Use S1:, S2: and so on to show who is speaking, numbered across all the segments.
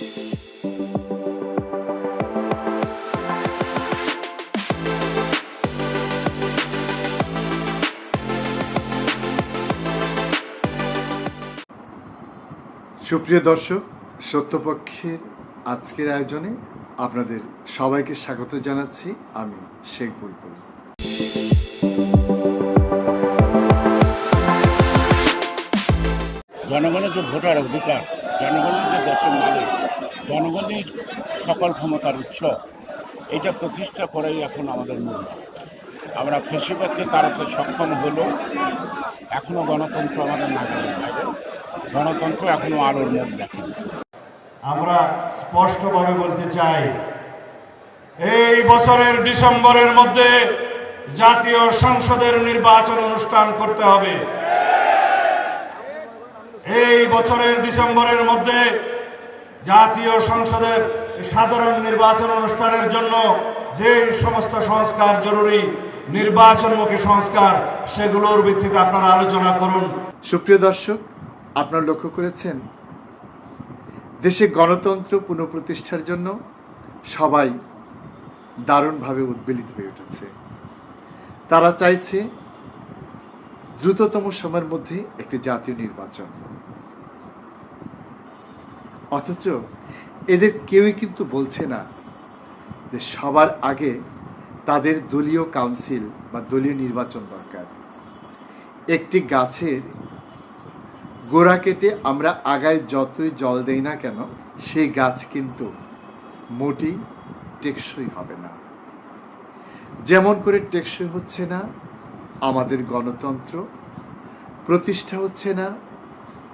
S1: সুপ্রিয় দর্শক, সত্যপক্ষের আজকের আয়োজনে আপনাদের সবাইকে স্বাগত জানাচ্ছি আমি শেখ বুলবুল।
S2: জনগণের যে ভোটার অধিকার জনগণের যে দেশের মালিক জনগণের সকল ক্ষমতার উৎস, এটা প্রতিষ্ঠা করাই এখন আমাদের মূল। আমরা ফেসিবাদকে তাড়াতে সক্ষম হলো এখনও গণতন্ত্র আমাদের নাগালের বাইরে। গণতন্ত্র এখনও আলোর মুখ দেখে
S3: আমরা স্পষ্টভাবে বলতে চাই, এই বছরের ডিসেম্বরের মধ্যে জাতীয় সংসদের নির্বাচন অনুষ্ঠান করতে হবে। এই বছরের ডিসেম্বরের মধ্যে জাতীয় সংসদের সাধারণ নির্বাচন অনুষ্ঠানের জন্য যে সমস্ত সংস্কার জরুরি, নির্বাচনমুখী সংস্কার, সেগুলোর ভিত্তিতে আপনারা আলোচনা করুন।
S1: সুপ্রিয় দর্শক, আপনারা লক্ষ্য করেছেন? দেশে গণতন্ত্র পুনঃপ্রতিষ্ঠার জন্য সবাই দারুণভাবে উদ্বেলিত হয়ে উঠেছে। তারা চাইছে দ্রুততম সময়ের মধ্যে একটি জাতীয় নির্বাচন। অথচ এদের কেউই কিন্তু বলছে না যে সবার আগে তাদের দলীয় কাউন্সিল বা দলীয় নির্বাচন দরকার। একটি গাছের গোড়া কেটে আমরা আগায় যতই জল দেই না কেন, সেই গাছ কিন্তু মোটেই টেকসই হবে না। যেমন করে টেকসই হচ্ছে না আমাদের গণতন্ত্র, প্রতিষ্ঠা হচ্ছে না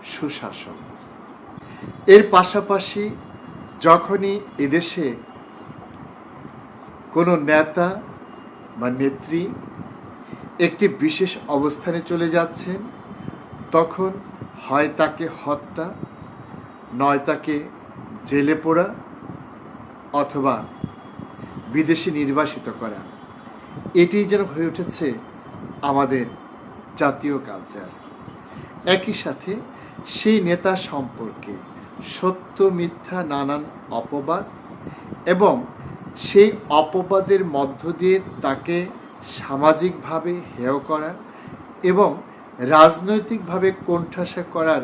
S1: সুশাসন। এর পাশাপাশি যখনই এদেশে কোনো নেতা বা নেত্রী একটি বিশেষ অবস্থানে চলে যাচ্ছেন, তখন হয় তাকে হত্যা, নয় তাকে জেলে পোড়া অথবা বিদেশে নির্বাসিত করা। এটি যেন হয়ে উঠেছে আমাদের জাতীয় কালচার একই সাথে সেই নেতা সম্পর্কে সত্য, মিথ্যা, নানান অপবাদ এবং সেই অপবাদের মধ্য দিয়ে তাকে সামাজিকভাবে হেয় করা এবং রাজনৈতিকভাবে কোণঠাসা করার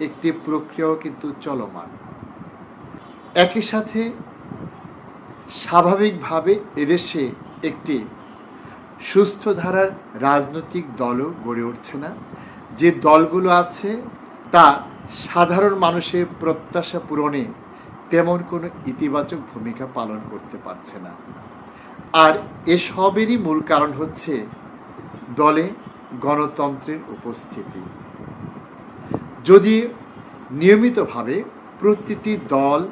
S1: একটি প্রক্রিয়াও কিন্তু চলমান। একই সাথে স্বাভাবিকভাবে এদেশে একটি সুস্থ ধারার রাজনৈতিক দলও গড়ে উঠছে না। যে দলগুলো আছে তা সাধারণ মানুষের প্রত্যাশা পূরণে তেমন কোনো ইতিবাচক ভূমিকা পালন করতে পারছে না। আর এসবেরই মূল কারণ হচ্ছে দলে গণতন্ত্রের উপস্থিতি। যদি নিয়মিতভাবে প্রতিটি দল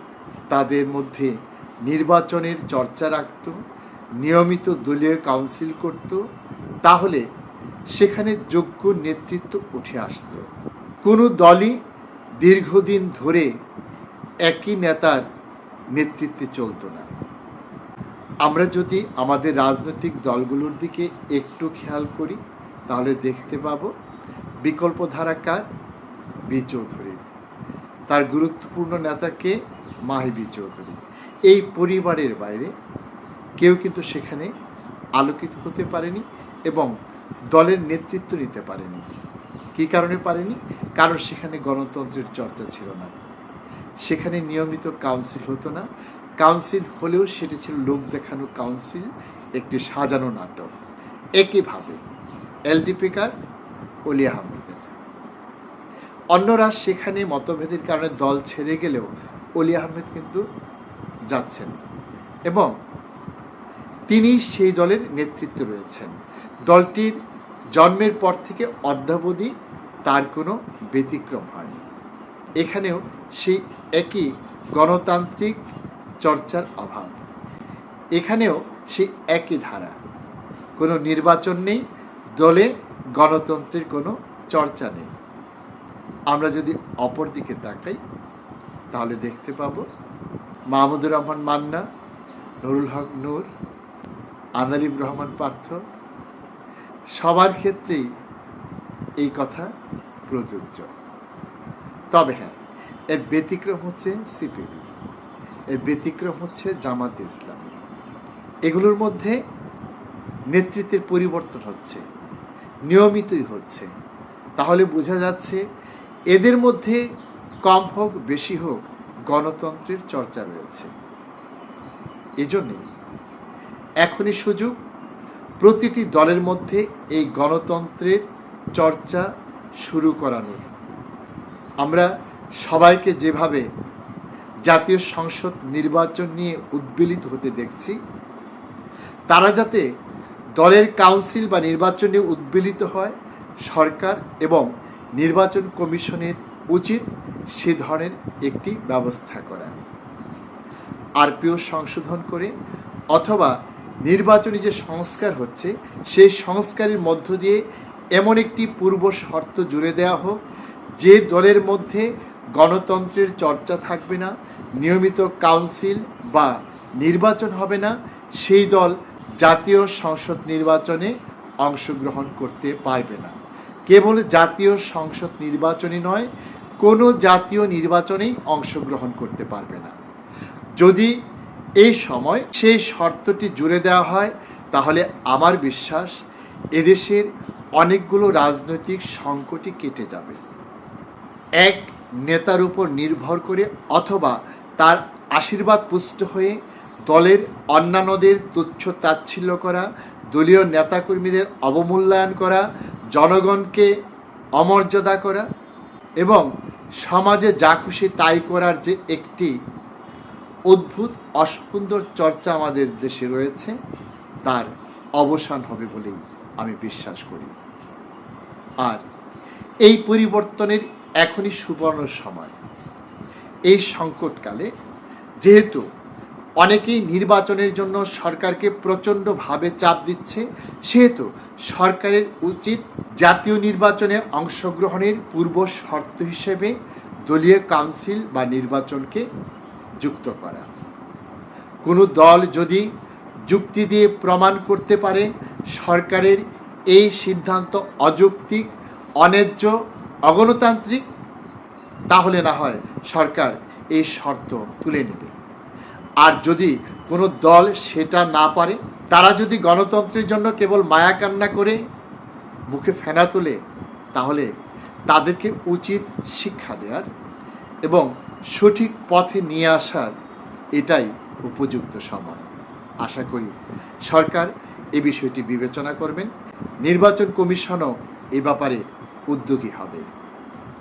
S1: তাদের মধ্যে নির্বাচনের চর্চা রাখত, নিয়মিত দলীয় কাউন্সিল করত, তাহলে সেখানে যোগ্য নেতৃত্ব উঠে আসত। কোনো দলই দীর্ঘদিন ধরে একই নেতার নেতৃত্বে চলতো না। আমরা যদি আমাদের রাজনৈতিক দলগুলোর দিকে একটু খেয়াল করি, তাহলে দেখতে পাব বিকল্প ধারা কার? বি চৌধুরীর তার গুরুত্বপূর্ণ নেতাকে মাহি বি চৌধুরী। এই পরিবারের বাইরে কেউ কিন্তু সেখানে আলোকিত হতে পারেনি এবং দলের নেতৃত্ব নিতে পারেনি। কী কারণে পারেনি? কারণ সেখানে গণতন্ত্রের চর্চা ছিল না। সেখানে নিয়মিত কাউন্সিল হতো না। কাউন্সিল হলেও সেটি ছিল লোক দেখানো কাউন্সিল, একটি সাজানো নাটক। একইভাবে এলডিপিকার অলি আহমেদের। অন্যরা সেখানে মতভেদের কারণে দল ছেড়ে গেলেও অলি আহমেদ কিন্তু যাচ্ছেন এবং তিনি সেই দলের নেতৃত্বে রয়েছেন। দলটির জন্মের পর থেকে অদ্যাবধি তার কোনো ব্যতিক্রম হয়নি। এখানেও সেই একই গণতান্ত্রিক চর্চার অভাব। এখানেও সেই একই ধারা। কোনো নির্বাচন নেই, দলে গণতন্ত্রের কোনো চর্চা নেই। আমরা যদি অপর দিকে তাকাই, তাহলে দেখতে পাবো মাহমুদুর রহমান মান্না, নুরুল হক নূর আনালিব রহমান পার্থ, সবার ক্ষেত্রেই এই কথা প্রযোজ্য। তবে হ্যাঁ এর ব্যতিক্রম হচ্ছে সিপিবি। এর ব্যতিক্রম হচ্ছে জামাতে ইসলামী। এগুলোর মধ্যে নেতৃত্বের পরিবর্তন হচ্ছে, নিয়মিতই হচ্ছে। তাহলে বোঝা যাচ্ছে এদের মধ্যে কম হোক, বেশি হোক, গণতন্ত্রের চর্চা রয়েছে। এজন্যই এখনই সুযোগ প্রতিটি দলের মধ্যে এই গণতন্ত্রের চর্চা শুরু করানোর। আমরা সবাইকে যেভাবে জাতীয় সংসদ নির্বাচন নিয়ে উদ্বেলিত হতে দেখছি, তারা যাতে দলের কাউন্সিল বা নির্বাচন উদ্বেলিত হয়, সরকার এবং নির্বাচন কমিশনের উচিত সে ধরনের একটি ব্যবস্থা করা। আরপিও সংশোধন করে অথবা নির্বাচনী যে সংস্কার হচ্ছে, সেই সংস্কারের মধ্য দিয়ে এমন একটি পূর্ব শর্ত জুড়ে দেওয়া হোক, যে দলের মধ্যে গণতন্ত্রের চর্চা থাকবে না, নিয়মিত কাউন্সিল বা নির্বাচন হবে না, সেই দল জাতীয় সংসদ নির্বাচনে অংশগ্রহণ করতে পারবে না। কেবল জাতীয় সংসদ নির্বাচনই নয়, কোনো জাতীয় নির্বাচনেই অংশগ্রহণ করতে পারবে না। যদি এই সময় সেই শর্তটি জুড়ে দেওয়া হয়, তাহলে আমার বিশ্বাস এদেশের অনেকগুলো রাজনৈতিক সংকটই কেটে যাবে। এক, নেতার উপর নির্ভর করে অথবা তার আশীর্বাদ পুষ্ট হয়ে দলের অন্যান্যদের তুচ্ছ তাচ্ছিল্য করা, দলীয় নেতাকর্মীদের অবমূল্যায়ন করা, জনগণকে অমর্যাদা করা এবং সমাজে যা খুশি তাই করার যে একটি অদ্ভুত, অসুন্দর চর্চা আমাদের দেশে রয়েছে, তার অবসান হবে বলেই আমি বিশ্বাস করি। আর এই পরিবর্তনের এখনই সুবর্ণ সময়। এই সংকটকালে যেহেতু অনেকেই নির্বাচনের জন্য সরকারকে প্রচণ্ডভাবে চাপ দিচ্ছে, সেহেতু সরকারের উচিত জাতীয় নির্বাচনে অংশগ্রহণের পূর্ব শর্ত হিসেবে দলীয় কাউন্সিল বা নির্বাচনকে যুক্ত করা। কোনো দল যদি যুক্তি দিয়ে প্রমাণ করতে পারে, সরকারের এই সিদ্ধান্ত অযৌক্তিক, অন্যায্য, অগণতান্ত্রিক? তাহলে না হয় সরকার এই শর্ত তুলে নেবে। আর যদি কোনো দল সেটা না পারে, তারা যদি গণতন্ত্রের জন্য কেবল মায়া কান্না করে, মুখে ফেনা তোলে, তাহলে তাদেরকে উচিত শিক্ষা দেওয়ার এবং সঠিক পথে নিয়ে আসার এটাই উপযুক্ত সময়। আশা করি সরকার এ বিষয়টি বিবেচনা করবেন। নির্বাচন কমিশনও এ ব্যাপারে উদ্যোগী হবে।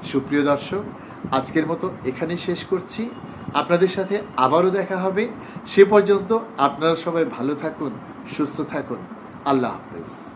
S1: সুপ্রিয় দর্শক, আজকের মতো এখানে শেষ করছি। আপনাদের সাথে আবারও দেখা হবে। সে পর্যন্ত আপনারা সবাই ভালো থাকুন, সুস্থ থাকুন। আল্লাহ হাফেজ।